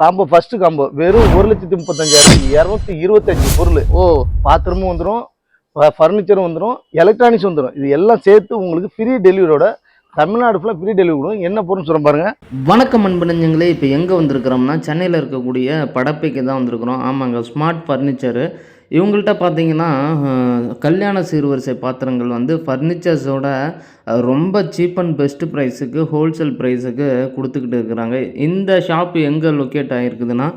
Combo first combo. வெறும் ஒரு லட்சத்தி முப்பத்தஞ்சாயிரம் இரநூத்தி இருபத்தஞ்சு பொருள். ஓ. பாத்திரமும் வந்துடும் ஃபர்னிச்சரும் வந்துடும் எலக்ட்ரானிக்ஸ் வந்துடும் இது எல்லாம் சேர்த்து உங்களுக்கு ஃப்ரீ டெலிவரியோட தமிழ்நாடு ஃபுல்லாக ஃப்ரீ டெலிவரி கொடுக்கும் என்ன பொருள்னு சொல்ல பாருங்க. வணக்கம் அன்பனஞ்சங்களே இப்போ எங்கே வந்திருக்கிறோம்னா சென்னையில் இருக்கக்கூடிய படப்பைக்கு தான் வந்திருக்கிறோம். ஆமாங்க ஸ்மார்ட் ஃபர்னிச்சரு இவங்கள்ட்ட பார்த்தீங்கன்னா கல்யாண சீர்வரிசை பாத்திரங்கள் வந்து ஃபர்னிச்சர்ஸோட ரொம்ப சீப் அண்ட் பெஸ்ட் ப்ரைஸுக்கு ஹோல்சேல் ப்ரைஸுக்கு கொடுத்துக்கிட்டு இருக்கிறாங்க. இந்த ஷாப் எங்கே லொக்கேட் ஆகிருக்குதுன்னா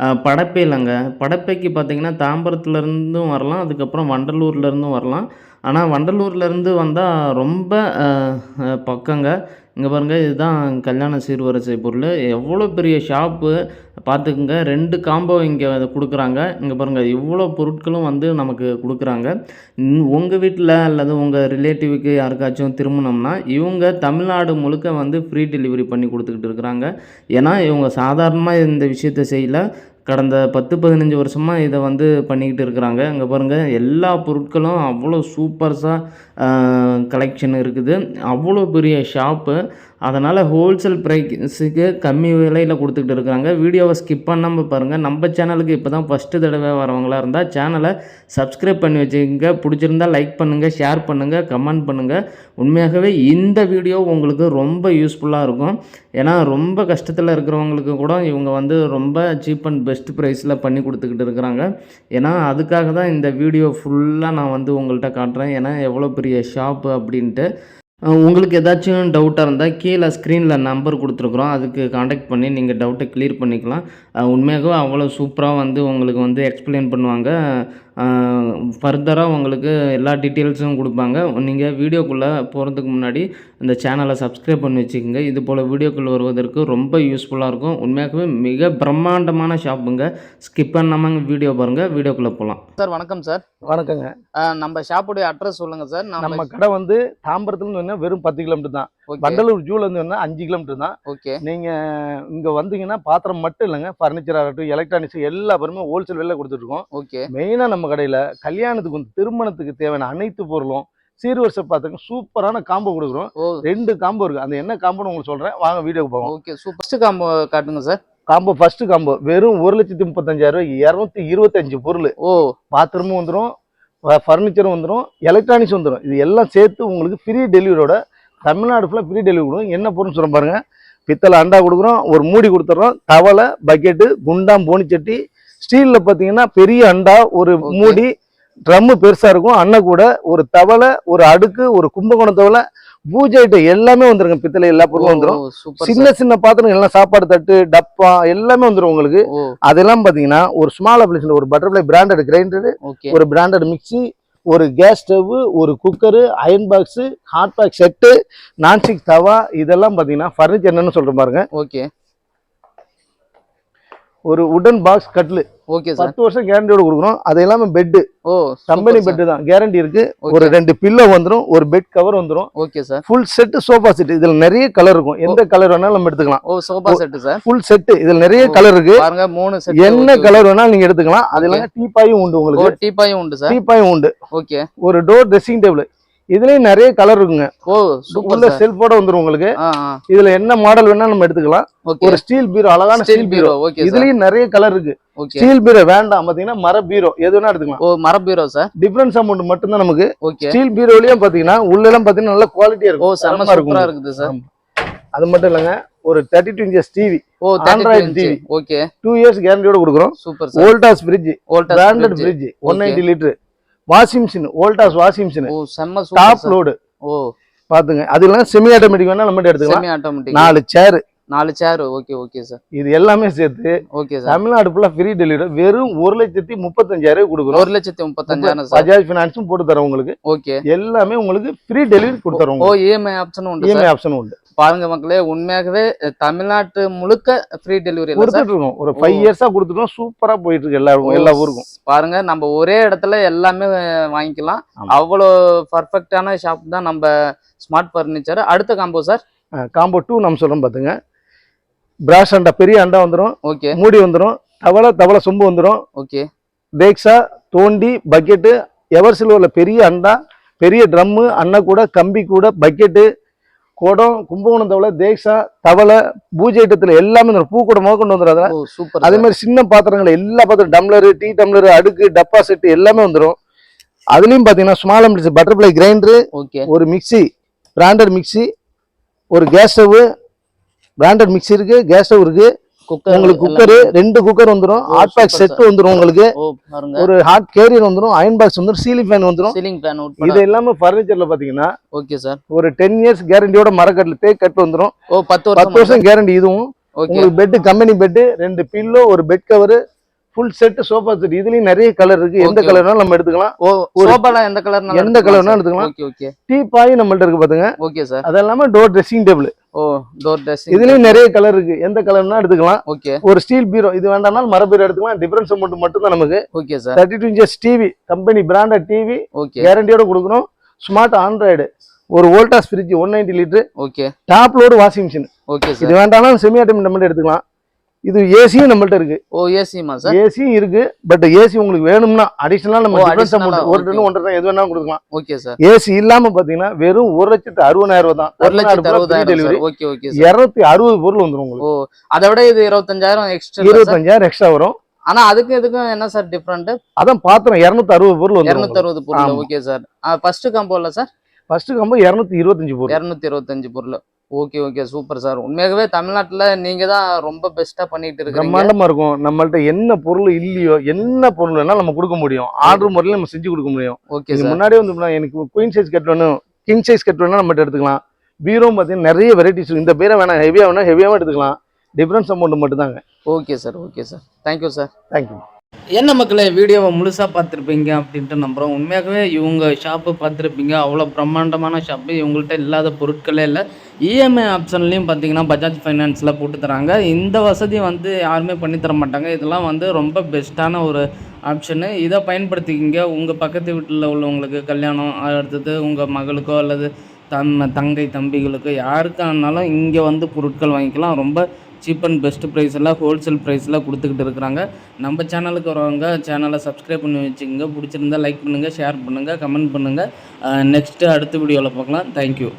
அஹ், படப்பையிலங்க படப்பைக்கு பார்த்தீங்கன்னா தாம்பரத்துலேருந்தும் வரலாம் அதுக்கப்புறம் வண்டலூர்லேருந்தும் வரலாம். ஆனால் வண்டலூர்லேருந்து வந்தால் ரொம்ப பக்கங்க. இங்கே பாருங்கள் இதுதான் கல்யாண சீர்வரிசை பொருள். எவ்வளோ பெரிய ஷாப்பு பார்த்துக்குங்க. ரெண்டு காம்போ இங்கே கொடுக்குறாங்க. இங்கே பாருங்கள் இவ்வளோ பொருட்களும் வந்து நமக்கு கொடுக்குறாங்க. உங்கள் வீட்டில் அல்லது உங்கள் ரிலேட்டிவுக்கு யாருக்காச்சும் திரும்பினோம்னா இவங்க தமிழ்நாடு முழுக்க வந்து ஃப்ரீ டெலிவரி பண்ணி கொடுத்துக்கிட்டு இருக்கிறாங்க. ஏன்னா இவங்க சாதாரணமாக இந்த விஷயத்தை செய்யல. கடந்த பத்து பதினஞ்சு வருஷமாக இதை வந்து பண்ணிக்கிட்டு இருக்கிறாங்க. அங்கே பாருங்கள் எல்லா பொருட்களும் அவ்வளோ சூப்பர்ஸாக கலெக்ஷன் இருக்குது. அவ்வளோ பெரிய ஷாப்பு அதனால் ஹோல்சேல் ப்ரைஸுக்கு கம்மி விலையில் கொடுத்துக்கிட்டு இருக்கிறாங்க வீடியோவை ஸ்கிப் பண்ணாமல் பாருங்கள் நம்ம சேனலுக்கு இப்போ தான் ஃபஸ்ட்டு தடவை வரவங்களா இருந்தால் சேனலை சப்ஸ்கிரைப் பண்ணி வச்சுக்கோங்க. பிடிச்சிருந்தா லைக் பண்ணுங்கள் ஷேர் பண்ணுங்கள் கமெண்ட் பண்ணுங்கள் உண்மையாகவே இந்த வீடியோ உங்களுக்கு ரொம்ப யூஸ்ஃபுல்லாக இருக்கும். ஏன்னா ரொம்ப கஷ்டத்தில் இருக்கிறவங்களுக்கு கூட இவங்க வந்து ரொம்ப சீப் அண்ட் பெஸ்ட் ப்ரைஸில் பண்ணி கொடுத்துக்கிட்டு இருக்கிறாங்க. ஏன்னா அதுக்காக தான் இந்த வீடியோ ஃபுல்லாக நான் வந்து உங்கள்கிட்ட காட்டுறேன். ஏன்னா எவ்வளோ பெரிய ஷாப்பு அப்படின்ட்டு. உங்களுக்கு ஏதாச்சும் டவுட்டாக இருந்தால் கீழே ஸ்க்ரீனில் நம்பர் கொடுத்துருக்குறோம். அதுக்கு காண்டாக்ட் பண்ணி நீங்கள் டவுட்டை கிளியர் பண்ணிக்கலாம். உண்மையாகவே அவ்வளோ சூப்பராக வந்து உங்களுக்கு வந்து எக்ஸ்பிளைன் பண்ணுவாங்க. ஃபர்தராக உங்களுக்கு எல்லா டீட்டெயில்ஸும் கொடுப்பாங்க. நீங்கள் வீடியோக்குள்ளே போகிறதுக்கு முன்னாடி இந்த சேனலை சப்ஸ்கிரைப் பண்ணி வச்சுக்கோங்க. இது போல் வீடியோக்குள் வருவதற்கு ரொம்ப யூஸ்ஃபுல்லாக இருக்கும். உண்மையாகவே மிக பிரம்மாண்டமான ஷாப்புங்க ஸ்கிப் பண்ணாமல் வீடியோ பாருங்கள் வீடியோக்குள்ளே போகலாம் சார் வணக்கம் சார் வணக்கங்க. நம்ம ஷாப்புடைய அட்ரஸ் சொல்லுங்க சார் நம்ம நம்ம கடை வந்து தாம்பரத்துலேருந்து வேணா வெறும் பத்து கிலோமீட்டர் தான். வண்டலூர் ஜூலேருந்து வேணா அஞ்சு கிலோமீட்டர் தான். ஓகே நீங்கள் இங்கே வந்தீங்கன்னா பாத்திரம் மட்டும் இல்லைங்க. ஃபர்னிச்சர் ஆகட்டும் எலக்ட்ரானிக்ஸ் எல்லா பொருளுமே ஹோல்சேல் விலையில் கொடுத்துட்ருக்கோம். ஓகே மெயினாக நம்ம கடையில் கல்யாணத்துக்கு வந்து திருமணத்துக்கு தேவையான அனைத்து பொருளும் சீர்வரிசை பாத்திரம் சூப்பரான காம்போ கொடுக்குறோம். ரெண்டு காம்போ இருக்கு. அந்த என்ன காம்போன்னு உங்களுக்கு சொல்றேன். வாங்க வீடியோக்கு போவோம். ஓகே சூப்பர் ஃபர்ஸ்ட் காம்போ காட்டுங்க சார் காம்போ ஃபர்ஸ்ட் காம்போ வெறும் ஒரு லட்சத்தி முப்பத்தஞ்சாயிரம் ரூபாய் இரநூத்தி இருபத்தஞ்சு பொருள். ஓ. பாத்திரமும் வந்துடும் ஃபர்னிச்சரும் வந்துடும் எலக்ட்ரானிக்ஸ் வந்துடும் இது எல்லாம் சேர்த்து உங்களுக்கு ஃப்ரீ டெலிவரியோட தமிழ்நாடு ஃபுல்லாக ஃப்ரீ டெலிவரி கொடுக்கும் என்ன பொருள்னு சொல்ல பாருங்க. பித்தளை அண்டா கொடுக்குறோம் ஒரு மூடி கொடுத்துட்றோம் தவளை பக்கெட்டு குண்டாம் போனிச்சட்டி ஸ்டீலில் பார்த்தீங்கன்னா பெரிய அண்டா ஒரு. மூடி ட்ரம்மு பெருசாக இருக்கும் அண்ணன் கூட ஒரு தவளை ஒரு அடுக்கு ஒரு கும்பகோணம் தவளை பூஜை ஐட்டம் எல்லாமே வந்துருங்க. பித்தளை எல்லா பொருளும் வந்துடும் சின்ன சின்ன பாத்திரம் எல்லாம் சாப்பாடு தட்டு டப்பா எல்லாமே வந்துடும் உங்களுக்கு. அதெல்லாம் பார்த்தீங்கன்னா ஒரு ஸ்மால் அப்ளிகேஷன் ஒரு பட்டர்ஃப்ளை பிராண்டட் கிரைண்டரு ஒரு பிராண்டட் மிக்ஸி ஒரு கேஸ் ஸ்டவ்வு ஒரு cooker iron box hot pack set nonstick tawa இதெல்லாம் பார்த்தீங்கன்னா ஃபர்னிச்சர் என்னன்னு சொல்கிற பாருங்க. ஓகே ஒரு உடன் பாக்ஸ் கட்லு ஓகே சார் பத்து வருஷம் கேரண்டியோட கொடுக்குறோம் அது எல்லாமே பெட்டு ஓ கம்பெனி பெட்டு தான். கேரண்டி இருக்கு. ஒரு ரெண்டு பில்லோ வந்துடும் ஒரு பெட் கவர் வந்துடும் okay sir full set sofa set இதுல நிறைய கலர் இருக்கும். எந்த கலர் வேணாலும் நம்ம எடுத்துக்கலாம். ஓ sofa set sir full set இதுல நிறைய. கலர் இருக்கு. பாருங்க மூணு செட் என்ன கலர் வேணாலும் நீங்க எடுத்துக்கலாம். அது இல்லாம டீப்பாயும் உண்டு உங்களுக்கு. டீப்பாயும் உண்டு சார் டீப்பாயும் உண்டு. ஓகே ஒரு டோர் ட்ரெஸ்ஸிங் டேபிள் இதுலயும் நிறைய கலர் இருக்குங்க. ஓ உள்ள செல்ஃபோட வந்துரும் உங்களுக்கு. இதுல என்ன மாடல் வேணா நம்ம எடுத்துக்கலாம். ஒரு ஸ்டீல் பீரோ அழகான ஸ்டீல் பீரோ இதுலயும் நிறைய கலர் இருக்கு. ஸ்டீல் பீரோ வேண்டாம். பாத்தீங்கன்னா மர பீரோ எது வேணா எடுத்துக்கலாம். ஓ மர பீரோ சார். டிஃபரன்ஸ் அமௌண்ட் மட்டும் தான் நமக்கு ஸ்டீல் பீரோலயும் பாத்தீங்கன்னா உள்ள எல்லாம் பாத்தீங்கன்னா நல்ல குவாலிட்டியா இருக்கும். இருக்கும் இருக்குது சார். அது மட்டும் இல்லைங்க. ஒரு தேர்ட்டி டூ இன்ச்சஸ் டிவி ஓ thirty TV. Okay. Two years கேரண்டியோட கொடுக்குறோம். Super sir. Voltas fridge Voltas branded fridge one ninety litre washing machine Voltas washing machine. ஓ செம்ம டாப் லோடு ஓ. பாத்துங்க. அது இல்லாம செமி ஆட்டோமேட்டிக் வேணா நம்ம எடுத்துக்கலாம். நாலு சேர் நாலு சேர் ஓகே ஓகே சார் இது எல்லாமே சேர்த்து ஓகே சார் தமிழ்நாடு ஃபுல்லா ஃப்ரீ டெலிவரி வெறும் ஒரு லட்சத்தி முப்பத்தஞ்சாயிரம் கொடுக்குறோம். ஒரு லட்சத்தி முப்பத்தஞ்சாயிரம் சார் பஜாஜ் பினான்ஸும் போட்டு தரோம் உங்களுக்கு. ஓகே எல்லாமே உங்களுக்கு ஃப்ரீ டெலிவரி கொடுத்துறோம் ஓ இஎம்ஐ ஆப்ஷனும் உண்டு இஎம்ஐ சார் ஆப்ஷன் உண்டு. பாருங்க மக்களே உண்மையாகவே தமிழ்நாட்டு முழுக்க ஃப்ரீ டெலிவரி கொடுத்துட்டு இருக்கோம். ஒரு ஃபைவ் ஓ. இயர்ஸா கொடுத்துட்டோம். சூப்பரா போயிட்டு இருக்கு எல்லா எல்லா ஊருக்கும். பாருங்க நம்ம ஒரே இடத்துல எல்லாமே வாங்கிக்கலாம். அவ்வளோ பர்ஃபெக்டான ஷாப் தான் நம்ம ஸ்மார்ட் ஃபர்னிச்சர் அடுத்த காம்போ சார் காம்போ டூ நம்ம சொல்றோம் பாத்துங்க. பிராஷ் அண்டா பெரிய அண்டா வந்துடும் ஓகே மூடி வந்துடும் தவளை தவளை சொம்பு வந்துடும் ஓகே டேக்ஸா தோண்டி பக்கெட்டு எவர் சில்வர்ல பெரிய அண்டா பெரிய ட்ரம்மு அன்ன கூட கம்பி கூட பக்கெட்டு குடம் கும்பகோணம் தவளை தேக்ஷா தவளை பூஜை ஐட்டத்துல எல்லாமே இந்த பூ கூட கொண்டு வந்துடும் சூப்பர் அதே மாதிரி சின்ன பாத்திரங்கள் எல்லா பாத்திரம் டம்ளரு டீ டம்ளரு அடுக்கு டப்பா செட்டு எல்லாமே வந்துடும் அதுலயும் பாத்தீங்கன்னா ஸ்மால் அம்பிள்ஸ் பட்டர்ஃப்ளை கிரைண்டரு ஓகே ஒரு மிக்ஸி பிராண்டட் மிக்ஸி ஒரு கேஸ் ஸ்டவ் பிராண்டட் மிக்ஸி இருக்கு கேஸ் ஸ்டவ் இருக்கு. குக்கர் உங்களுக்கு குக்கரு ரெண்டு குக்கர் வந்துடும் ஹாட் பேக் செட் வந்துடும் உங்களுக்கு. ஒரு ஹாட் கேரியர் வந்துடும் அயன் பாக்ஸ் வந்துடும் சீலிங் ஃபேன் வந்துடும் சீலிங் ஃபேன் இது எல்லாமே ஃபர்னிச்சர்ல பாத்தீங்கன்னா ஓகே சார் ஒரு டென் இயர்ஸ் கேரண்டியோட மரக்கட்டில் தேக் கட்டு வந்துடும் ஓ பத்து பத்து வருஷம் கேரண்டி இதுவும். உங்களுக்கு பெட் கம்பெனி பெட் ரெண்டு பில்லோ ஒரு bed cover full set sofa set இதுலயும் நிறைய கலர் இருக்கு. எந்த. கலர்னாலும் நம்ம எடுத்துக்கலாம். ஓ சோபால எந்த கலர் எந்த கலர்னாலும் எடுத்துக்கலாம். ஓகே ஓகே டீ பாய் நம்மள்ட்ட இருக்கு பாத்துங்க. ஓகே சார் அது இல்லாம door dressing table oh door dressing இதுலயும் நிறைய கலர் இருக்கு. எந்த கலர்னா எடுத்துக்கலாம். ஓகே ஒரு ஸ்டீல் பீரோ இது வேண்டாம்னாலும் மர பீரோ எடுத்துக்கலாம் டிஃபரன்ஸ் அமௌண்ட் மட்டும் தான் நமக்கு okay sir thirty two inches TV company branded TV okay கேரண்டியோட கொடுக்குறோம் ஸ்மார்ட் ஆண்ட்ராய்டு ஒரு Voltas fridge one ninety litre okay top load washing machine okay இது சார் வேண்டாம்னாலும் செமி ஆட்டோமேட் நம்மள்ட்ட எடுத்துக்கலாம். இது ஏசியும் நம்மள்ட்ட இருக்கு. ஓ ஏசிமா சார்? ஏசியும் இருக்கு பட் ஏசி உங்களுக்கு வேணும்னா அடிஷனலா நம்ம டிஃபரன்ஸ் அமௌண்ட் ஒரு okay. டன் ஒன்றரை எது வேணாலும் கொடுக்கலாம். Okay sir. ஏசி இல்லாம பாத்தீங்கன்னா வெறும் ஒரு லட்சத்து அறுபதாயிரம் ரூபாய் தான். ஒரு லட்சத்தி அறுபதாயிரம் டெலிவரி ஓகே ஓகே இருநூத்தி அறுபது பொருள் வந்துரும் உங்களுக்கு. ஓ அதை விட இது இருபத்தஞ்சாயிரம் எக்ஸ்ட்ரா இருபத்தஞ்சாயிரம் எக்ஸ்ட்ரா வரும். ஆனா அதுக்கு இதுக்கும் என்ன சார் டிஃபரெண்ட் அதான் பாத்திரம் இருநூத்தி அறுபது பொருள் இருநூத்தி அறுபது பொருள். Okay sir. ஃபர்ஸ்ட் காம்போல சார்? ஃபர்ஸ்ட் கம்போ இருநூத்தி இருபத்தஞ்சு பொருள். இருநூத்தி இருபத்தஞ்சு பொருள். Okay okay super sir. உண்மையாகவே தமிழ்நாட்டுல நீங்க தான் ரொம்ப பெஸ்டா பண்ணிட்டு இருக்கீங்க பிரம்மாண்டமா இருக்கும். நம்மள்ட்ட என்ன பொருள் இல்லையோ என்ன பொருள் வேணாலும் நம்ம கொடுக்க முடியும். ஆர்டர் முறையில நம்ம செஞ்சு கொடுக்க முடியும். ஓகே முன்னாடியே வந்து எனக்கு குயின் சைஸ் கட் வேணும் கிங் சைஸ் கட் வேணும் நம்மகிட்ட எடுத்துக்கலாம். பீரோ பார்த்தீங்கன்னா நிறைய வெரைட்டிஸ் இந்த பீரோ வேணாம் ஹெவியா வேணா ஹெவியாவும் எடுத்துக்கலாம். டிஃபரன்ஸ் அமௌண்ட் மட்டும் தாங்க okay sir okay sir. Thank you sir thank you என்ன மக்களே வீடியோவை முழுசாக பார்த்துருப்பீங்க அப்படின்ட்டு நம்புகிறோம் உண்மையாகவே இவங்க ஷாப்பு பார்த்துருப்பீங்க. அவ்வளோ பிரம்மாண்டமான ஷாப்பு இவங்கள்ட்ட இல்லாத பொருட்களே இல்லை. இஎம்ஐ ஆப்ஷன்லேயும் பார்த்தீங்கன்னா பஜாஜ் ஃபைனான்ஸில் போட்டு தராங்க. இந்த வசதி வந்து யாருமே பண்ணித்தர தர மாட்டாங்க. இதெல்லாம் வந்து ரொம்ப பெஸ்ட்டான ஒரு ஆப்ஷனு இதை பயன்படுத்திக்கிங்க. உங்கள் பக்கத்து வீட்டில் உள்ளவங்களுக்கு கல்யாணம் அடுத்தது உங்கள் மகளுக்கோ அல்லது தம் தங்கை தம்பிகளுக்கு யாருக்கானாலும் இங்கே வந்து பொருட்கள் வாங்கிக்கலாம். ரொம்ப சீப் அண்ட் பெஸ்ட் எல்லாம் ஹோல்சேல் ப்ரைஸ்லாம் கொடுத்துக்கிட்டு இருக்கிறாங்க. நம்ம சேனலுக்கு வரவங்க சேனலை சப்ஸ்கிரைப் பண்ணி வச்சுக்கோங்க. பிடிச்சிருந்தா லைக் பண்ணுங்கள் ஷேர் பண்ணுங்கள் கமெண்ட் பண்ணுங்கள் நெக்ஸ்ட்டு அடுத்த வீடியோவில் பார்க்கலாம். தேங்க்யூ